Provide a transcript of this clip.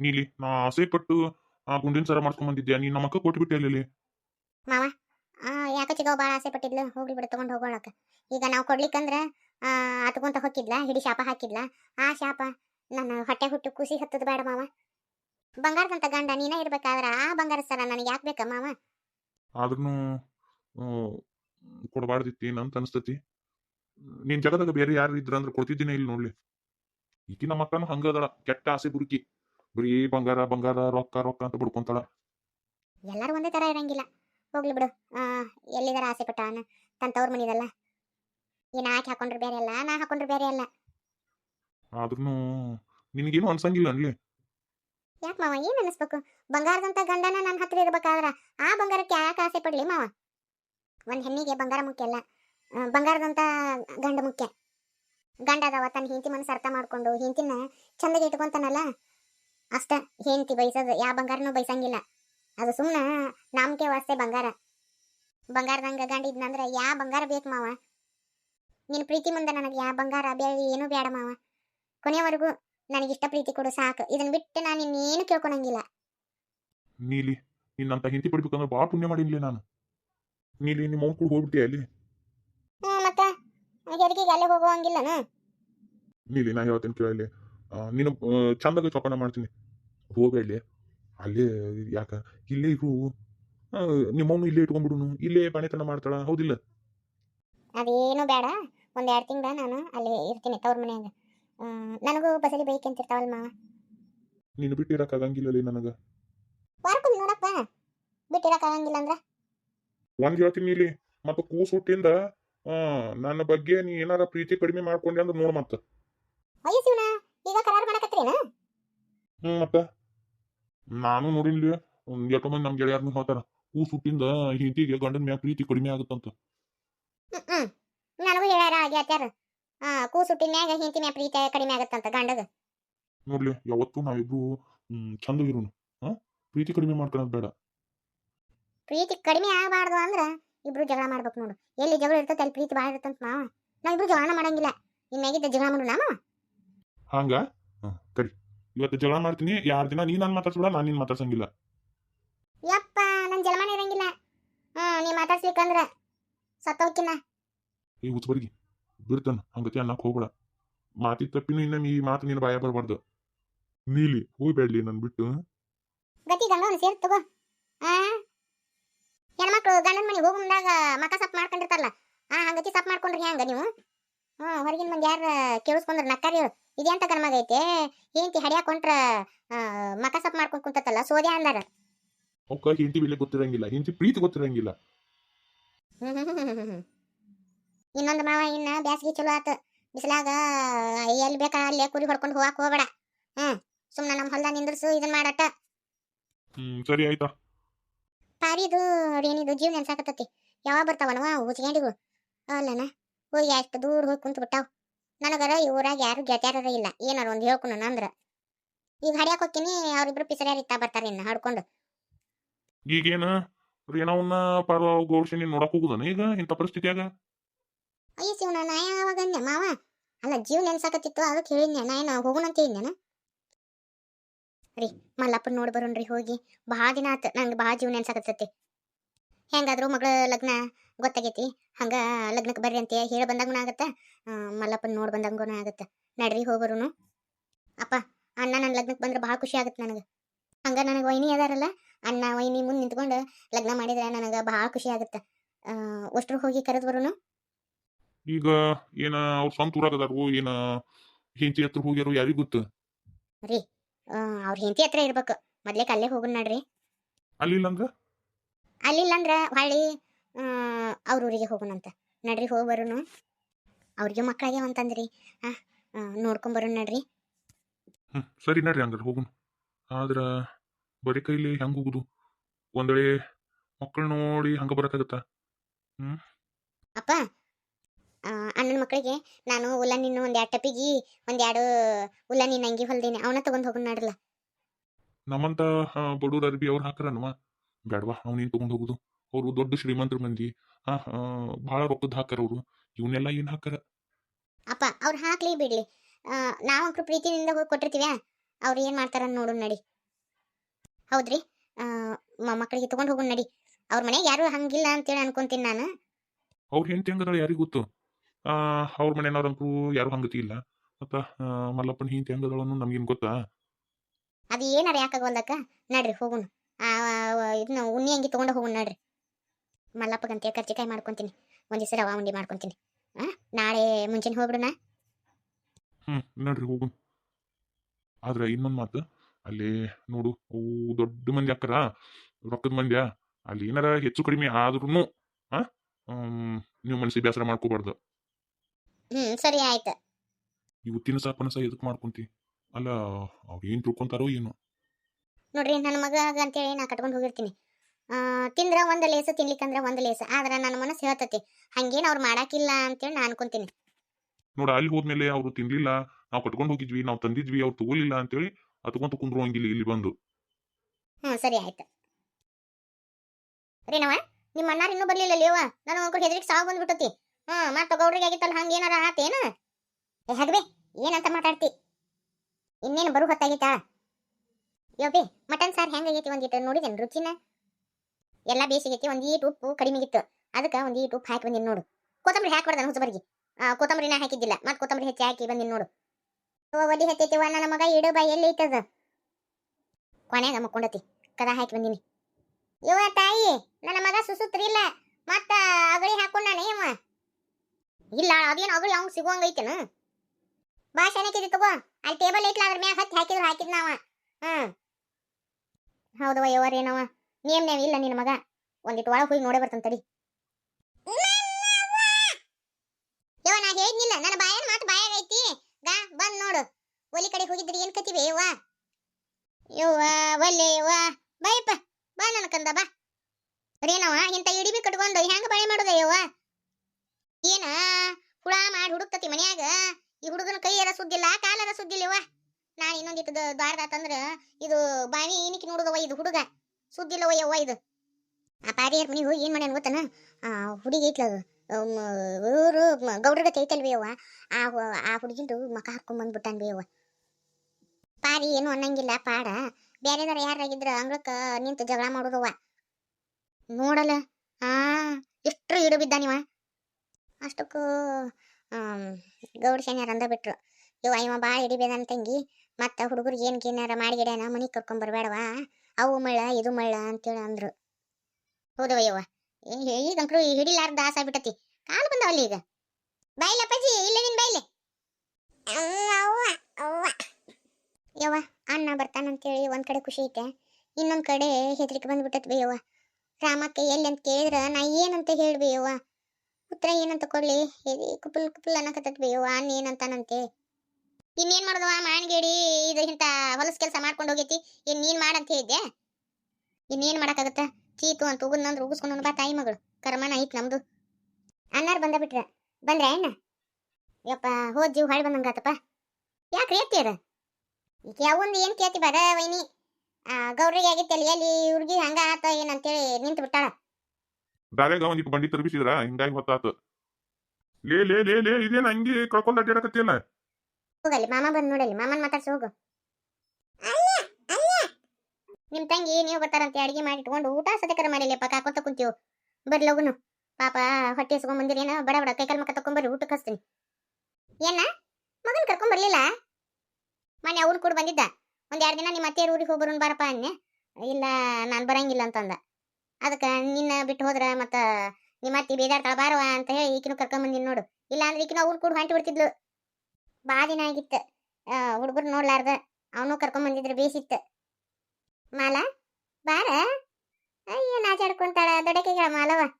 ನೀಲಿ ನಾ ಆಸೆ ಪಟ್ಟು ಆ ಗುಂಡಿನ ಸರ ಮಾಡ್ಕೊಂಡ್ ಬಂದಿದ್ದೆ ನೀನ್ ನಮ್ಮ ಅಕ್ಕ ಕೊಟ್ಬಿಟ್ಟೆ ಅಲ್ಲಿ ಮಾವ ಆ, ಯಾಕ ಚಿಗೋ ಭಾಳ ಆಸೆ ಪಟ್ಟಿದ್ಲು? ಹೋಗ್ಲಿ ಬಿಡು ತಗೊಂಡ್ ಹೋಗೋಳಕ. ಈಗ ನಾವು ಕೊಡ್ಲಿಕ್ಕಂದ್ರ ಆ ಅತ್ಕೊಂತ ಹೊಕ್ಕಿದ್ಲ? ಹಿಡಿ ಶಾಪ ಹಾಕಿದ್ಲ? ಆ ಶಾಪ ನನ್ನ ಹೊಟ್ಟೆ ಹುಟ್ಟು ಕುಸಿ ಹತ್ತದ ಬೇಡ ಮಾವ. ಬಂಗಾರದಂತ ಗಂಡ ನೀನ ಇರ್ಬೇಕಾದ್ರ ಆ ಬಂಗಾರ ಸರ ನನಗೆ ಯಾಕೆ ಬೇಕ ಮಾವ? ಆದ್ರೂ ಕೊಡಬಾರ್ದಿತ್ತು ಏನಂತ ಅನಿಸ್ತತಿ. ನೀನ್ ಜಗದಾಗ ಬೇರೆ ಯಾರು ಇದ್ರ ಅಂದ್ರೆ ಕೊಡ್ತಿದ್ದೀನಿ ಇಲ್ಲಿ ನೋಡ್ಲಿ. ಈಕಿ ನಮ್ಮ ಅಕ್ಕನು ಹಂಗದಳ ಕೆಟ್ಟ ಆಸೆ ಬುರುಕಿ. ಬರೀ ಬಂಗಾರ ಬಂಗಾರ ರೊಕ್ಕ ರೊಕ್ಕ ಅಂತ ಬಿಡ್ಕೊಂತಾಳ ಎಲ್ಲರೂ ಒಂದೇ ತರ ಇರಂಗಿಲ್ಲ. ಹೋಗ್ಲಿ ಬಿಡು. ಆ ಎಲ್ಲಿದಾರ ಆಸೆ ಪಟ್ಟ ತನ್ನ ತವ್ರ ಮನಿದಲ್ಲ. ಏನ ಹಾಕಿ ಹಾಕೊಂಡ್ರು ಬೇರೆ ಅಲ್ಲ ನಾ ಹಾಕೊಂಡ್ರು ಬೇರೆ ಅಲ್ಲ. ಆದ್ರೂ ನಿನಗೇನು ಅನ್ಸಂಗಿಲ್ಲ ಅನ್ಲಿ. ಯಾಕೆ ಮಾವ ಏನ್ ಅನಿಸ್ಬೇಕು? ಬಂಗಾರದಂತ ಗಂಡನ ನನ್ನ ಹತ್ರ ಇರ್ಬೇಕಾದ್ರ ಆ ಬಂಗಾರಕ್ಕೆ ಯಾಕೆ ಆಸೆ ಪಡ್ಲಿ ಮಾವ? ಒಂದ್ ಹೆಣ್ಣಿಗೆ ಬಂಗಾರ ಮುಖ್ಯ ಅಲ್ಲ. ಆ, ಬಂಗಾರದಂತ ಗಂಡ ಮುಖ್ಯ. ಗಂಡ ಅದಾವ ತನ್ನ ಹಿಂತಿ ಮನಸ್ಸು ಅರ್ಥ ಮಾಡ್ಕೊಂಡು ಹಿಂತಿನ ಚಂದಗೆ ಇಟ್ಕೊಂತಾನಲ್ಲ. ಅಷ್ಟ ಹೆಂಡತಿ ಬಯಸೋದು ಯಾವ ಬಂಗಾರನೂ ಬಯಸಂಗಿಲ್ಲ. ಅದು ಸುಮ್ಮನ ನಾಮಕೆ ವಾಸ್ತೆ ಬಂಗಾರ. ಬಂಗಾರದಂಗ ಗಂಡಿದ್ನಂದ್ರೆ ಯಾ ಬಂಗಾರ ಬೇಕು ಮಾವ? ನಿನ್ ಪ್ರೀತಿ ಮುಂದೆ ನನಗೆ ಯಾ ಬಂಗಾರ ಬೇರೆ ಏನೂ ಬೇಡ ಮಾವ. ಕೊನೆಯವರೆಗೂ ನನಗಿಷ್ಟ ಪ್ರೀತಿ ಕೊಡು ಸಾಕು. ಇದನ್ನ ಬಿಟ್ಟು ನಾನು ಇನ್ನೇನು ಕೇಳ್ಕೊಳಂಗಿಲ್ಲ. ನೀಲಿ ನಿನ್ನಂತ ಹಿಂತಿ ಪಡಿಬೇಕಂದ್ರೆ ಭಾಳ ಪುಣ್ಯ ಮಾಡಿಲ್ಲ ನಾನು. ನೀಲಿ ನಿಮ್ಮ ಅವ್ನ ಕೂಡ ಹೋಗ್ಬಿಟ್ಟೆ ಅಲ್ಲಿ? ಹ್ಞೂ ಮತ್ತೆ ಹೆರಿಗೆಗೆ ಅಲ್ಲೇ ಹೋಗುವಂಗಿಲ್ಲನ ನೀಲಿ ನಾ ಹೇಳ್ತೀನಿ ಕೇಳಲಿ ನೀನು ಚಂದಾಗ ಚೊಕನ ಮಾಡ್ತೀನಿ. ಹೋಗಬೇಡಿ ಅಲ್ಲಿ ಯಾಕ? ಇಲ್ಲೇ ಇರು. ನಿಮ್ಮವನು ಇಲ್ಲೇ ಇಟ್ಕೊಂಡ್ಬಿಡುನು. ಇಲ್ಲೇ ಬಾಣೆತನ ಮಾಡ್ತಾಳ. ಹೌದಿಲ್ಲ? ಅದೇನು ಬೇಡ. ಒಂದೆರಡು ಎರಡು ತಿಂಗಳ ನಾನು. ಅಲ್ಲಿ ಇರ್ತೀನಿ ತವ್ರ ಮನ್ಯಾಗ. ನನಗೂ ಬಸಲಿ ಬೇಕಂತಿರ್ತಾವಲ್ಲ ಮಾವ ನೀನು ಬಿಟ್ಟಿರಕ್ ಆಗಂಗಿಲ್ಲಲಿ ನನಗೆ. ವಾರಕ್ಕೊಮ್ಮೆ ನೋಡಪ್ಪ ಬಿಟ್ಟಿರಕ್ ಆಗಂಗಿಲ್ಲ ಅಂದ್ರ? ಒಂದ್ ಹೇಳ್ತೀನಿ ಇಲ್ಲಿ. ಮತ್ತೆ ಕೂಸು ಹುಟ್ಟಿಂದ ನನ್ನ ಬಗ್ಗೆ ನೀ ಏನಾರ ಪ್ರೀತಿ ಕಡಿಮೆ ಮಾಡ್ಕೊಂಡೆ ಅಂದ್ರೆ ನೋಡ್ ಮತ್ತ. ಹ್ಮ್ ಮತ್ತ? ನಾನು ನೋಡಿಲ್ಲ ಒಂದ್ ಎಷ್ಟೋ ಮಂದಿ ನಮ್ ಗೆಳೆಯರ್ನು ಹೇಳ್ತಾರ ಹೂ ಸುಟ್ಟಿಂದ ಹಿಂತಿಗೆ ಗಂಡನ ಮ್ಯಾಗ ಪ್ರೀತಿ ಕಡಿಮೆ ಆಗುತ್ತಂತ. ನನಗೂ ಹೇಳ್ಯಾರ ಆಗ್ಯಾತ್ಯಾರ ಮ್ಯಾಗ ಹಿಂತಿ ಮ್ಯಾಗ ಪ್ರೀತಿ ಕಡಿಮೆ ಆಗತ್ತಂತ ಗಂಡಗ. ನೋಡ್ಲಿ ಯಾವತ್ತೂ ನಾವಿಬ್ರು ಚಂದ ಚಂದಗಿರೋನು ಪ್ರೀತಿ ಕಡಿಮೆ ಮಾಡ್ಕೊಳ್ಳೋದು ಬೇಡ. ಪ್ರೀತಿ ಕಡಿಮೆ ಆಗಬಾರ್ದು ಅಂದ್ರ ಇಬ್ರು ಜಗಳ ಮಾಡ್ಬೇಕು ನೋಡು. ಎಲ್ಲಿ ಜಗಳ ಇರ್ತೈತೆ ಅಲ್ಲಿ ಪ್ರೀತಿ ಭಾಳ ಇರ್ತಂತ ಮಾವ. ನಾವಿಬ್ರು ಜಗಳನ ಮಾಡಂಗಿಲ್ಲ. ಇನ್ನಾಗಿದ್ದ ಜಗಳ ಮಾಡು ಮಾವ. ಹಂಗ? ಹ್ಮ್ ಕರಿ. ಇವತ್ತು ಜಗಳ ಮಾಡ್ತೀನಿ ಯಾರ ದಿನ ನೀನು ನಾನು ಮಾತಾಡ್ಸಲ್ಲ ನಾನು ನೀನು ಮಾತಾಡ್ಸಂಗಿಲ್ಲ. ಯಪ್ಪ ನನ್ ಜಲಮಾನ ಇರಂಗಿಲ್ಲ. ಹ್ಮ್ ನೀ ಮಾತಾಡ್ಸ್ಲಿಕ್ಕಂದ್ರ ಸತ್ತೋಕಿನ ಈ ಉಚ್ಬರ್ಗಿ ಬಿಡ್ತಾನ ಹಂಗತಿ ಅನ್ನಕ್ ಹೋಗ್ಬೇಡ. ಮಾತಿ ತಪ್ಪಿನೂ ಇನ್ನೊಮ್ಮೆ ಈ ಮಾತು ನಿನ್ನ ಬಾಯ ಬರಬಾರ್ದು. ನೀಲಿ ಹೋಗ್ಬೇಡ್ಲಿ ನನ್ ಬಿಟ್ಟು. ಗತಿ ಗಂಡವನ್ನ ಸೇರ್ ತಗೋ. ಆ? ಹೆಣ್ಮಕ್ಳು ಗಂಡನ ಮನೆಗೆ ಹೋಗೋ ಮುಂದಾಗ ಮಕ ಸಪ್ ಮಾಡ್ಕೊಂಡಿರ್ತಾರಲ್ಲ ಆ ಹಂಗತಿ ಸಪ್ ಮಾಡ್ಕೊಂಡ್ರಿ ಹೆಂಗ ನೀವು? ಹ್ಮ್ ಹೊರಗಿನ ಮಂದಿ ಯಾರ ಕೇಳಿಸ್ಕೊಂಡ್ರ ನಕ್ಕಾರಿ ಇದೆಂತ ಗನ್ಮಗ ಐತೆ ಏಂತಿ ಹಡಿಯಾಕೊಂಡ್ರ ಮಕಸಪ್ ಮಾಡ್ಕೊಂಡ್ ಕುಂತತಲ್ಲ ಸೋದೆ ಅಂದಾರ? ಅವಕ್ಕ ಹಿಂತಿ ಬೆಲೆ ಗೊತ್ತಿರಂಗಿಲ್ಲ ಹಿಂತಿ ಪ್ರೀತಿ ಗೊತ್ತಿರಂಗಿಲ್ಲ. ಇನ್ನೊಂದು ಮಾವ ಇನ್ನ ಬ್ಯಾಸಗಿ ಚಲೋ ಆತ. ಬಿಸಿಲಾಗ ಎಲ್ಲಿ ಬೇಕಾ ಅಲ್ಲೇ ಕುರಿ ಹೊಡ್ಕೊಂಡು ಹೋಗಾಕ ಹೋಗಬೇಡ. ಹ್ಮ್ ಸುಮ್ನ ನಮ್ಮ ಹೊಲ್ದಾಗ ನಿಂದ್ರಸು ಇದನ್ ಮಾಡಟ ಹ್ಮ್ ಸರಿ ಆಯ್ತಾ. ಪಾರಿದು ರೇಣಿದು ಜೀವ ನೆನ್ಸಾಕತ್ತತಿ ಯಾವಾಗ ಬರ್ತಾವನವ ಉಚ್ಕೊಂಡಿಗೂ ಅಲ್ಲನ ಹೋಗಿ ಅಷ್ಟು ದೂರ ಹೋಗಿ ಕುಂತು ಬಿಟ್ಟಾವ್ ನನಗರ ಈ ಊರಾಗ ಯಾರು ಗೆಟ್ಯಾರ ಇಲ್ಲ. ಏನಾರ ಒಂದು ಹೇಳ್ಕೊಂಡು ಅಂದ್ರ. ಈಗ ಹಡಿಯಾಕ ಹೋಗ್ತೀನಿ ಅವ್ರಿಬ್ರು ಪಿಸರ್ಯಾರ ಇತ್ತ ಬರ್ತಾರ ಇನ್ನ ಹಡ್ಕೊಂಡು. ಈಗೇನ? ರೇಣವನ್ನ ಪಾರ ಗೌಡ್ಸಿ ನೀನ್ ನೋಡಕ್ ಹೋಗುದನ ಈಗ ಇಂಥ ಪರಿಸ್ಥಿತಿಯಾಗ? ಅಯ್ಯ ಶಿವನ ನಾ ಯಾವಾಗ ಅಂದೆ ಮಾವ? ಅಲ್ಲ ಜೀವ ನೆನ್ಸಾಕತ್ತಿತ್ತು ಅದಕ್ಕೆ ಹೇಳಿದ್ನೆ ನಾ ಏನು ಹೋಗುಣ ಅಂತ ಹೇಳಿದ್ನೇನ ರೀ ಮಲ್ಲಪ್ಪನ ನೋಡಿ ಬರೋಣ್ರಿ ಹೋಗಿ. ಭಾಳ ದಿನ ಆತ ನಂಗೆ ಭಾಳ ಜೀವ ನೆನ್ಸಾಕತ್ತೈತಿ ಹೆಂಗಾದ್ರೂ ಮಗಳ ಲಗ್ನ ಗೊತ್ತಾಗೈತಿ. ಹಂಗ ಲಗ್ನಕ್ಕೆ ಬರ್ರಿ ಅಂತ ಹೇಳಿ ಬಂದಂಗೂ ಆಗತ್ತ. ಮಲ್ಲಪ್ಪನ ನೋಡಿ ಬಂದಂಗೂ ಆಗತ್ತ. ನಡ್ರಿ ಹೋಗೋರು ಅಪ್ಪ ಅಣ್ಣ ನನ್ನ ಲಗ್ನಕ್ಕೆ ಬಂದ್ರೆ ಭಾಳ ಖುಷಿ ಆಗತ್ತೆ ನನಗೆ. ಹಂಗ ನನಗೆ ವೈನಿ ಅದಾರಲ್ಲ ಅಣ್ಣ ವೈನಿ ಮುಂದೆ ನಿಂತ್ಕೊಂಡು ಲಗ್ನ ಮಾಡಿದ್ರೆ ನನಗೆ ಭಾಳ ಖುಷಿ ಆಗತ್ತೆ. ಅಷ್ಟ್ರು ಹೋಗಿ ಕರೆದು ಬರೋನು. ಈಗ ಏನ ಅವ್ರ ಸ್ವಂತ ಊರಾಗ ಅದಾರು ಏನ ಹೆಂಡತಿ ಹತ್ರ ಹೋಗ್ಯಾರು ಯಾರಿಗ್ ಗೊತ್ತ? ಅವ್ರ ಹೆಂಡತಿ ಹತ್ರ ಇರ್ಬೇಕು. ಮೊದ್ಲೇಕ ಅಲ್ಲೇ ಹೋಗೋಣ ನಡ್ರಿ. ಅಲ್ಲಿ ಅಂದ್ರ ಅಲ್ಲಿಲ್ಲ ಅಂದ್ರ ಹೊಳ್ಳಿ ಅವ್ರ ಊರಿಗೆ ಅಂತ ನಡ್ರಿ ಹೋಗಿ ಬರೋಣ ಅವ್ರಿಗೆ ಮಕ್ಕಳಾಗ್ಯಾವ ಅಂತಂದ್ರಿ. ಆ ನೋಡ್ಕೊಂಡ್ ಬರೋಣ ನಡ್ರಿ. ಹ್ಮ್ ಸರಿ ನಡ್ರಿ ಹಂಗಾರ ಹೋಗೋಣ ಆದ್ರ ಬರೀ ಕೈಲಿ ಹೆಂಗ್ ಹೋಗುದು? ಒಂದಳೆ ಮಕ್ಕಳು ನೋಡಿ ಹಂಗ ಬರಕಾಗತ್ತ ಅಪ್ಪ ಅಣ್ಣನ ಮಕ್ಕಳಿಗೆ ನಾನು ಉಲ್ಲನಿನ ಒಂದ್ ಎರಡು ಟಪಿಗಿ ಒಂದ್ ಎರಡು ಉಲ್ಲನಿನ ಅಂಗಿ ಹೊಲ್ದೇನೆ. ಅವನ ತಗೊಂಡ್ ಹೋಗೋಣ ನಡ್ರಲ್ಲ ನಮ್ಮಂತ ಬಡೂರ್ ಅರ್ಬಿ ಅವ್ರು ಹಾಕರನ್ವ? ಬೇಡವಾ ಏನು ತೊಗೊಂಡು ಹೋಗುದು? ಅವರು ದೊಡ್ಡ ಶ್ರೀಮಂತರ ಮಂದಿ. ಆ ಭಾಳ ರೊಕ್ಕದ ಹಾಕಾರ ಅವರು. ಇವನ್ನೆಲ್ಲ ಏನ್ ಹಾಕರ ಅಪ್ಪ ಅವ್ರು ಹಾಕ್ಲಿ ಬಿಡ್ಲಿ. ನಾವಂಕ್ರು ಪ್ರೀತಿನಿಂದ ಹೋಗಿ ಕೊಟ್ಟಿರ್ತೀವ ಅವ್ರು ಏನು ಮಾಡ್ತಾರ ನೋಡು ನಡಿ. ಹೌದ್ರಿ? ಮಕ್ಕಳಿಗೆ ತಗೊಂಡು ಹೋಗೋಣ ನಡಿ. ಅವ್ರ ಮನೆಗೆ ಯಾರು ಹಂಗಿಲ್ಲ ಅಂತೇಳಿ ಅನ್ಕೊಂತೀನಿ ನಾನು. ಅವ್ರ ಹೆಂಡತಿ ಹೆಂಗದಾಳ ಯಾರಿಗೂ ಗೊತ್ತು? ಅವ್ರ ಮನೆಯವ್ರಂತೂ ಯಾರು ಹಂಗತಿ ಇಲ್ಲ. ಮತ್ತ ಮಲ್ಲಪ್ಪನ ಹೆಂಡತಿ ಹೆಂಗದಾಳ ನಮಗೇನು ಗೊತ್ತಾ? ಅದು ಏನಾರ ಯಾಕಾಗೋಲ್ದಕ್ಕ ನಡ್ರಿ ಹೋಗೋಣ ಇದನ್ನ ಉಣ್ಣಿ ಅಂಗಿ ತೊಗೊಂಡು ಹೋಗೋಣ ನಡ್ರಿ. ಮಲ್ಲಪ್ಪಗಂತೆ ಮಾಡ್ಕೊತೀನಿ. ಮಾಡ್ಕೊಂತೀನಿ ದಿವಸ ರವಾ ಉಂಡಿ ಮಾಡ್ಕೊಂತೀನಿ. ಆ ನಾಳೆ ಮುಂಚೆನೆ ಹೋಗ್ಬಿಡೋಣ. ಹ್ಮ್ ನಡ್ರಿ ಹೋಗು. ಆದ್ರೆ ಇನ್ನೊಂದ್ ಮಾತು ಅಲ್ಲಿ ನೋಡು ಅವು ದೊಡ್ಡ ಮಂದಿ ಅಕ್ಕರ ರೊಕ್ಕದ ಮಂದ್ಯ ಅಲ್ಲಿ ಏನಾರ ಹೆಚ್ಚು ಕಡಿಮೆ ಆದ್ರೂ ಆಮ್, ನೀವು ಮನಸ್ಸಿಗೆ ಬೇಸರ ಮಾಡ್ಕೋಬಾರ್ದು. ಹ್ಮ್ ಸರಿ ಆಯ್ತು. ಇವತ್ತಿನ ಸಹ ಪನಸ ಎದಕ್ ಮಾಡ್ಕೊಂತಿ? ಅಲ್ಲ ಅವ್ರು ಏನ್ ತಿಳ್ಕೊಂತಾರೋ ಏನೋ. ನೋಡ್ರಿ ನನ್ನ ಮಗ ಅಂತೇಳಿ ನಾ ಕಟ್ಕೊಂಡು ಹೋಗಿರ್ತೀನಿ. ಆ, ತಿಂದ್ರ ಒಂದು ಲೇಸ ತಿನ್ಲಿಕ್ಕಂದ್ರ ಒಂದು ಲೇಸ. ಆದ್ರೆ ನನ್ನ ಮನಸ್ಸು ಹೇಳ್ತತಿ ಹಂಗೇನು ಅವ್ರು ಮಾಡಾಕಿಲ್ಲ ಅಂತೇಳಿ ನಾ ಅನ್ಕೊಂತೀನಿ. ನೋಡ ಅಲ್ಲಿ ಹೋದ್ಮೇಲೆ ಅವ್ರು ತಿನ್ಲಿಲ್ಲ ನಾವು ಕಟ್ಕೊಂಡು ಹೋಗಿದ್ವಿ ನಾವು ತಂದಿದ್ವಿ ಅವ್ರು ತಗೋಲಿಲ್ಲ ಅಂತೇಳಿ ಅತ್ಕೊಂತ ಕುಂದ್ರು ಹಂಗಿಲ್ಲ ಇಲ್ಲಿ ಬಂದು. ಹ್ಞೂ ಸರಿ ಆಯ್ತು. ರೀನವ ನಿಮ್ಮ ಅಣ್ಣಾರ ಇನ್ನೂ ಬರ್ಲಿಲ್ಲ ಲೇವ ನನ್ನ ಒಂದ್ಕೊಂಡು ಹೆದರಿಕೆ ಸಾವು ಬಂದ್ಬಿಟ್ಟತಿ. ಹ್ಞೂ ಮತ್ತೆ ಗೌಡ್ರಿಗೆ ಆಗಿತ್ತಲ್ಲ ಹಂಗೆ ಏನಾರ ಆತೇನ? ಏ ಹಗ್ಬೆ ಏನಂತ ಮಾತಾಡ್ತಿ? ಇನ್ನೇನು ಬರು ಹೊತ್ತಾಗೈತಾ? ಯೋಬಿ ಮಟನ್ ಸಾರು ಹೆಂಗಾಗೈತಿ ಒಂದಿಟ್ಟು ನೋಡಿದೇನು ರುಚಿನ? ಎಲ್ಲ ಬೇಸಿಗೈತಿ ಒಂದೀಟು ಉಪ್ಪು ಕಡಿಮೆ ಇತ್ತು. ಅದಕ್ಕೆ ಒಂದೀಟು ಉಪ್ಪು ಹಾಕಿ ಬಂದಿನಿ ನೋಡು. ಕೊತ್ತಂಬರಿ ಹಾಕ್ಬಾರ್ದು ಕೊತ್ತಂಬರಿ ಕೊತ್ತಂಬರಿನ ಹಾಕಿದ್ದಿಲ್ಲ. ಮತ್ತೆ ಕೊತ್ತಂಬರಿ ಹೆಚ್ಚಿ ಹಾಕಿ ಬಂದಿನಿ ನೋಡು. ಒಲಿ ಹತ್ತೈತಿವ ನನ್ನ ಮಗ ಇಡು ಬಾಯಿ ಎಲ್ಲಿ ಐತದ. ಕೊನೆಗ ಮಕ್ಕೊಂಡತಿ ಕದ ಹಾಕಿ ಬಂದಿನಿ. ಇವ ತಾಯಿ, ನನ್ನ ಮಗ ಸುಸುತ್ರಿಲ್ಲ ಮತ್ತ ಅಗಳಿ ಹಾಕೊಂಡಾನೆ ಇವ? ಇಲ್ಲ, ಅದೇನು ಅಗಳಿ ಅವ್ನು ಸಿಗುವಂಗೈತೇನು ಬಾ ಶನಕಿದಿ ತಗೋ. ಅಲ್ಲಿ ಟೇಬಲ್ ಐತ್ಲ ಅದ್ರ ಮ್ಯಾಗ ಹತ್ತಿ ಹಾಕಿದ್ರು ಹಾಕಿದ್ ನಾವ. ಹ್ಮ್. ಹೌದವ ಯವರೇನವ ನೇಮ್ ನೇಮ್ ಇಲ್ಲ ನಿನ್ನ ಮಗ. ಒಂದಿಟ್ಟು ಒಳಗೆ ಹೋಗಿ ನೋಡೇ ಬರ್ತಂತಡಿ ತಡಿ. ಯವ್ವ, ನಾ ಹೇಳಿದ್ನಿಲ್ಲ, ನನ್ನ ಬಾಯನ್ ಮಾತು ಬಾಯಾಗ ಐತಿ. ಗಾ, ಬಂದ್ ನೋಡು. ಒಲಿ ಕಡೆ ಹೋಗಿದ್ರಿ, ಏನ್ ಕತಿವೆ, ಯವ್ವ? ಯವ್ವ, ಒಲ್ಲೆ, ಯವ್ವ. ಬಾಯಪ್ಪ ಬಾ, ನನ್ನ ಕಂದ, ಬಾ. ರೇನವ ಇಂತ ಇಡಿಬಿ ಕಟ್ಕೊಂಡು ಹೆಂಗ ಬಾಳೆ ಮಾಡುದ, ಯವ್ವ? ಏನ? ಹುಳ ಮಾಡಿ ಹುಡುಕ್ತತಿ ಮನ್ಯಾಗ. ಈ ಹುಡುಗನ ಕೈಯರ ಸುದ್ದಿಲ್ಲ ಕಾಲರ ಸುದ್ದಿಲ್ಲ, ಯವ್ವ? ನಾನು ಇನ್ನೊಂದಿಟ್ಟು ದ್ವಾರದಾತಂದ್ರ ಇದು ಬಾವಿ ಏನಕ್ಕೆ ನೋಡುದವ ಇದು ಹುಡುಗ? ಸುದ್ದಿಲ್ಲವ ಯವ್ವ ಇದು? ಆ ಪಾರಿಯರ್ ಮನೆಗೆ ಹೋಗಿ ಏನು ಮಾಡ್ಯಾನ ಗೊತ್ತಾನ? ಹುಡುಗಿ ಊರು ಗೌಡ್ರಗ ಐತಲ್ವಿ ಯವ್ವ? ಆ ಆ ಹುಡುಗಿಂದು ಮಕ ಹಾಕೊಂಡ್ ಬಂದ್ಬಿಟ್ಟಾನ್ವಿ ಅವ್ವ ಪಾರಿ ಏನು ಅನ್ನಂಗಿಲ್ಲ, ಪಾಡ. ಬೇರೆದಾರ ಯಾರಾಗಿದ್ರ ಅಂಗಳಕ್ಕೆ ನಿಂತು ಜಗಳ ಮಾಡೋದವ್ವ? ನೋಡಲ್ಲ. ಆ ಎಷ್ಟು ಇಡು ಬಿದ್ದ ನೀವ ಅಷ್ಟಕ್ಕೂ ಗೌಡ ಶನಿಯಾರ ಅಂದ ಬಿಟ್ರು. ಇವ ಇವ ಭಾಳ ತಂಗಿ. ಮತ್ತ ಹುಡುಗರು ಏನ್ ಏನಾರ ಮಾಡಿಗಿಡ್ಯಾನ ಮನಿ ಕರ್ಕೊಂಡ್ ಬರ್ಬೇಡವಾ ಅವು ಮಳ್ಳ, ಇದು ಮಳ್ಳ ಅಂತೇಳಿ ಅಂದ್ರು. ಹೌದವಯ್ಯವ್ವ ಯವ್ವ ಈ- ಈಗಂಕ್ರು ಹಿಡಿಲಾರ್ದ ದಾಸ ಬಿಟ್ಟತಿ ಕಾಲು ಬಂದವಲ್ಲ ಈಗ. ಬೈಲ ಅಪ್ಪಾಜಿ, ಇಲ್ಲ ನಿನ್ ಬೈಲೆ ಯವ್ವ, ಅಣ್ಣ ಬರ್ತಾನಂತೇಳಿ ಒಂದ್ ಕಡೆ ಖುಷಿ ಐತೆ. ಇನ್ನೊಂದ್ ಕಡೆ ಹೆದರಿಕೆ ಬಂದ್ಬಿಟ್ಟತ್ ಬಿ ಯವ್ವ. ರಾಮಕ್ಕೆ ಎಲ್ಲಿ ಅಂತ ಕೇಳಿದ್ರ ನಾ ಏನಂತ ಹೇಳ್ಬಿ ಯವ್ವ. ಉತ್ತರ ಏನಂತ ಕೊಡ್ಲಿ? ಕುಪಲ್ ಕುಪಲ್ ಅನ್ನಕತ್ತತ್ ಬಯ್ಯವ್ವ ಅನ್ನ ಏನಂತಾನಂತೆ. ಇನ್ನೇನ್ ಮಾಡುದವ ಮಾನ್ಗೇಡಿ ಇದು ಇಂತ ಹೊಲಸ್ ಕೆಲಸ ಮಾಡ್ಕೊಂಡು ಹೋಗೈತಿ. ಇನ್ ನೀನ್ ಮಾಡಂತ ಹೇಳಿದ್ದೆ ಇನ್ನೇನ್ ಮಾಡಕ್ಕಾಗತ್ತ? ಚೀತು ಅಂತ ಉಗುದ್ನಂದ್ರ ಉಗಿಸ್ಕೊಂಡು ಬಾ ತಾಯಿ ಮಗಳು. ಕರ್ಮನ ಐತ್ ನಮ್ದು. ಅನ್ನಾರ್ ಬಂದ ಬಿಟ್ರ. ಬಂದ್ರೆ ಅಣ್ಣ? ಯಪ್ಪ, ಹೋದ್ ಜೀವ್ ಹಾಳಿ ಬಂದಂಗಾತಪ್ಪ. ಯಾಕ್ರಿ ಅದ? ಈಗ ಯಾವೊಂದು ಏನ್ ಕೇಳ್ತಿ ಬರ ವೈನಿ? ಆ ಗೌರಿಗೆ ಆಗಿತ್ತಲ್ಲ ಎಲ್ಲಿ ಹುಡುಗಿ ಹಂಗ ಆತ ಏನಂತೇಳಿ ನಿಂತು ಬಿಟ್ಟಾಳ. ದಾರ್ಯಾಗ ಒಂದಿಟ್ಟು ಬಂಡಿ ತರಬಿಸಿದ್ರ, ಹಿಂಗಾಗಿ ಹೊತ್ತಾತು. ಲೇ ಲೇ ಲೇ ಲೇ, ಇದೇನ ಹಂಗೆ ಕಳ್ಕೊಂಡ್ ಅಡ್ಡಾಡಕತ್ತಿಯಲ್ಲ ಹೋಗಲ್ಲಿ, ಮಾಮ ಬಂದ್ ನೋಡಲ್ಲಿ, ಮಾಮನ್ ಮಾತಾಡ್ಸಿ, ಹೋಗು. ನಿಮ್ ತಂಗಿ ನೀವು ಬರ್ತಾರಂತೆ, ಅಡಿಗೆ ಮಾಡಿ ಇಟ್ಕೊಂಡು ಊಟ ಸತಕರ ಮಾಡಿಲ್ಲಪ್ಪ ಕಾಕೋತ ಕುಂತೀವು ಬರ್ಲಿ ಲಗುನು ಪಾಪ ಹೊಟ್ಟೆ ಹಸ್ಕೊಂಡ್ ಬಂದಿರೇನ ಬಡ ಬಡ ಕೈಕಾಲ್ ಮಕ್ಕ ತಕೊಂಬರ್ರಿ ಊಟಕ್ಕೆ ಹಸ್ತೀನಿ ಏನ? ಮಗನ್ ಕರ್ಕೊಂಡ್ ಬರ್ಲಿಲ್ಲ? ಮನೆ ಅವ್ನು ಕೂಡ ಬಂದಿದ್ದ. ಒಂದ್ ಎರಡು ದಿನ ನಿಮ್ಮ ಅತ್ತೆ ಊರಿಗೆ ಹೋಗ್ಬರೋನ್ ಬಾರಪ್ಪ ಅನ್ನೆ ಇಲ್ಲ, ನಾನ್ ಬರಂಗಿಲ್ಲ ಅಂತಂದ. ಅದಕ್ಕ ನಿನ್ನ ಬಿಟ್ಟು ಹೋದ್ರ ಮತ್ತ ನಿಮ್ಮ ಅತ್ತಿ ಬೇಜಾರ್ತಾಳ ಬಾರವ ಅಂತ ಹೇಳಿ ಈಕಿನೂ ಕರ್ಕೊಂಡ್ ಬಂದಿನಿ ನೋಡು. ಇಲ್ಲ ಅಂದ್ರೆ ಈಕಿನ ಅವ್ನು ಕೂಡ ಹೊಂಟಿ ಬಿಡ್ತಿದ್ಲು. ಬಾ ದಿನ ಆಗಿತ್ತು. ಹುಡುಗರು ನೋಡ್ಲಾರ್ದ. ಅವನು ಕರ್ಕೊಂಡ್ ಬಂದಿದ್ರೆ, ಬೇಸಿತ್ತು. ಮಾಲ, ಬಾರ? ಅಯ್ಯ, ನಾಚಾಡ್ಕೊಂತಾಳ. ದೊಡಕೆಗಳ ಮಾಲವ